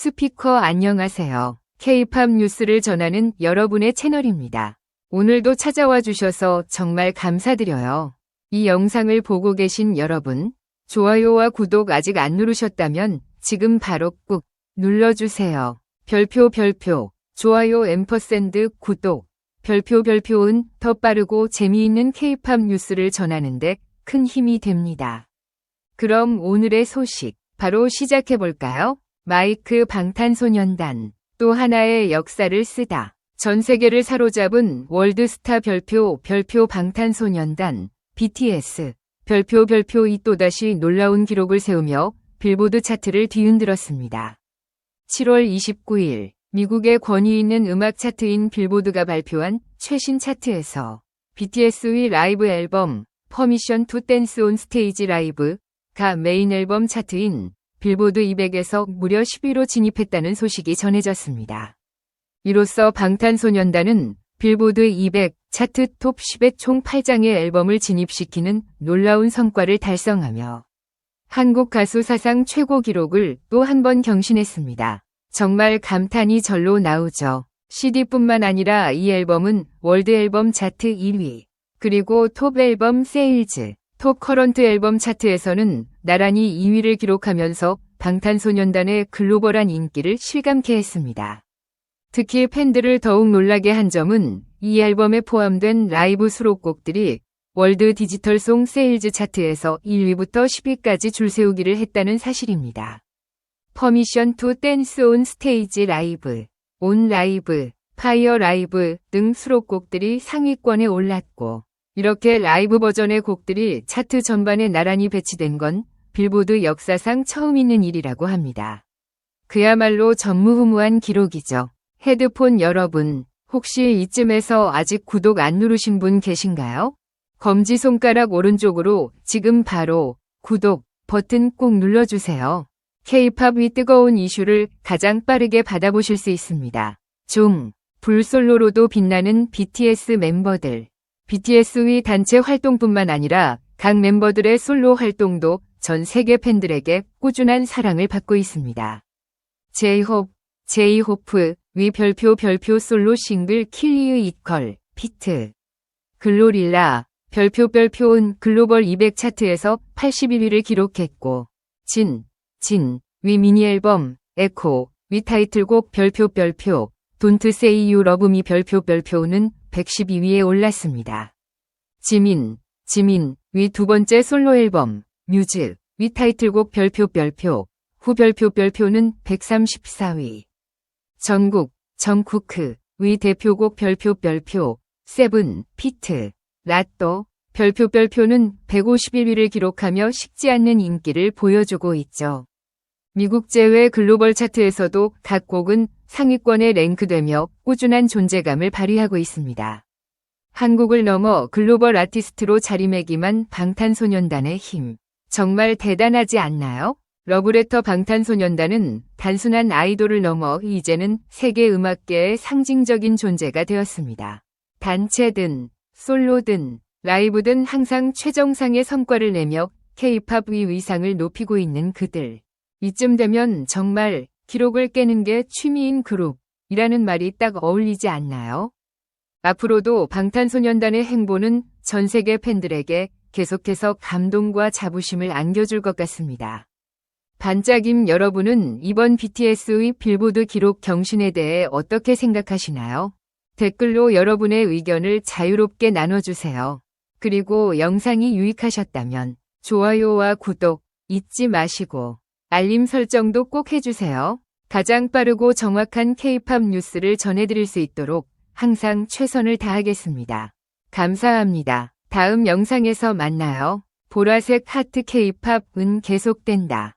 스피커 안녕하세요. K-팝 뉴스를 전하는 여러분의 채널입니다. 오늘도 찾아와 주셔서 정말 감사드려요. 이 영상을 보고 계신 여러분, 좋아요와 구독 아직 안 누르셨다면 지금 바로 꾹 눌러주세요. 별표 별표, 좋아요 앰퍼샌드 구독, 별표 별표은 더 빠르고 재미있는 K-팝 뉴스를 전하는데 큰 힘이 됩니다. 그럼 오늘의 소식 바로 시작해 볼까요? 마이크 방탄소년단 또 하나의 역사를 쓰다. 전 세계를 사로잡은 월드스타 별표 별표 방탄소년단 BTS 별표 별표 이 또다시 놀라운 기록을 세우며 빌보드 차트를 뒤흔들었습니다. 7월 29일 미국의 권위 있는 음악 차트인 빌보드가 발표한 최신 차트에서 BTS의 라이브 앨범 퍼미션 투 댄스 온 스테이지 라이브가 메인 앨범 차트인 빌보드 200에서 무려 10위로 진입했다는 소식이 전해졌습니다. 이로써 방탄소년단은 빌보드 200 차트 톱 10에 총 8장의 앨범을 진입시키는 놀라운 성과를 달성하며 한국 가수 사상 최고 기록을 또 한 번 경신했습니다. 정말 감탄이 절로 나오죠. CD뿐만 아니라 이 앨범은 월드 앨범 차트 1위, 그리고 톱 앨범 세일즈, 톱 커런트 앨범 차트에서는 나란히 2위를 기록하면서 방탄소년단의 글로벌한 인기를 실감케 했습니다. 특히 팬들을 더욱 놀라게 한 점은 이 앨범에 포함된 라이브 수록곡들이 월드 디지털 송 세일즈 차트에서 1위부터 10위까지 줄 세우기를 했다는 사실입니다. 퍼미션 투 댄스 온 스테이지 라이브, 온 라이브, 파이어 라이브 등 수록곡들이 상위권에 올랐고 이렇게 라이브 버전의 곡들이 차트 전반에 나란히 배치된 건 빌보드 역사상 처음 있는 일이라고 합니다. 그야말로 전무후무한 기록이죠. 헤드폰 여러분, 혹시 이쯤에서 아직 구독 안 누르신 분 계신가요? 검지 손가락 오른쪽으로 지금 바로 구독 버튼 꼭 눌러주세요. K-팝이 뜨거운 이슈를 가장 빠르게 받아보실 수 있습니다. 중, 불솔로로도 빛나는 BTS 멤버들. BTS의 단체 활동뿐만 아니라 각 멤버들의 솔로 활동도 전 세계 팬들에게 꾸준한 사랑을 받고 있습니다. 제이홉, 제이호프, 위 별표 별표 솔로 싱글 킬리의 이퀄, 피트. 글로릴라, 별표 별표은 글로벌 200 차트에서 81위를 기록했고, 진, 진, 위 미니 앨범, 에코, 위 타이틀곡 별표 별표, 돈트 세이 유 러브 미 별표 별표는 112위에 올랐습니다. 지민, 지민, 위 두 번째 솔로 앨범, 뮤직, 위 타이틀곡 별표 별표, 후 별표 별표는 134위. 전국, 정쿠크, 위 대표곡 별표 별표, 세븐, 피트, 라또, 별표 별표는 151위를 기록하며 식지 않는 인기를 보여주고 있죠. 미국 제외 글로벌 차트에서도 각 곡은 상위권에 랭크되며 꾸준한 존재감을 발휘하고 있습니다. 한국을 넘어 글로벌 아티스트로 자리매김한 방탄소년단의 힘. 정말 대단하지 않나요? 러브레터 방탄소년단은 단순한 아이돌을 넘어 이제는 세계 음악계의 상징적인 존재가 되었습니다. 단체든, 솔로든, 라이브든 항상 최정상의 성과를 내며 K-팝 의 위상을 높이고 있는 그들. 이쯤 되면 정말 기록을 깨는 게 취미인 그룹이라는 말이 딱 어울리지 않나요? 앞으로도 방탄소년단의 행보는 전 세계 팬들에게 계속해서 감동과 자부심을 안겨줄 것 같습니다. 반짝임 여러분은 이번 BTS의 빌보드 기록 경신에 대해 어떻게 생각하시나요? 댓글로 여러분의 의견을 자유롭게 나눠주세요. 그리고 영상이 유익하셨다면 좋아요와 구독 잊지 마시고 알림 설정도 꼭 해주세요. 가장 빠르고 정확한 K-팝 뉴스를 전해드릴 수 있도록 항상 최선을 다하겠습니다. 감사합니다. 다음 영상에서 만나요. 보라색 하트 K-팝은 계속된다.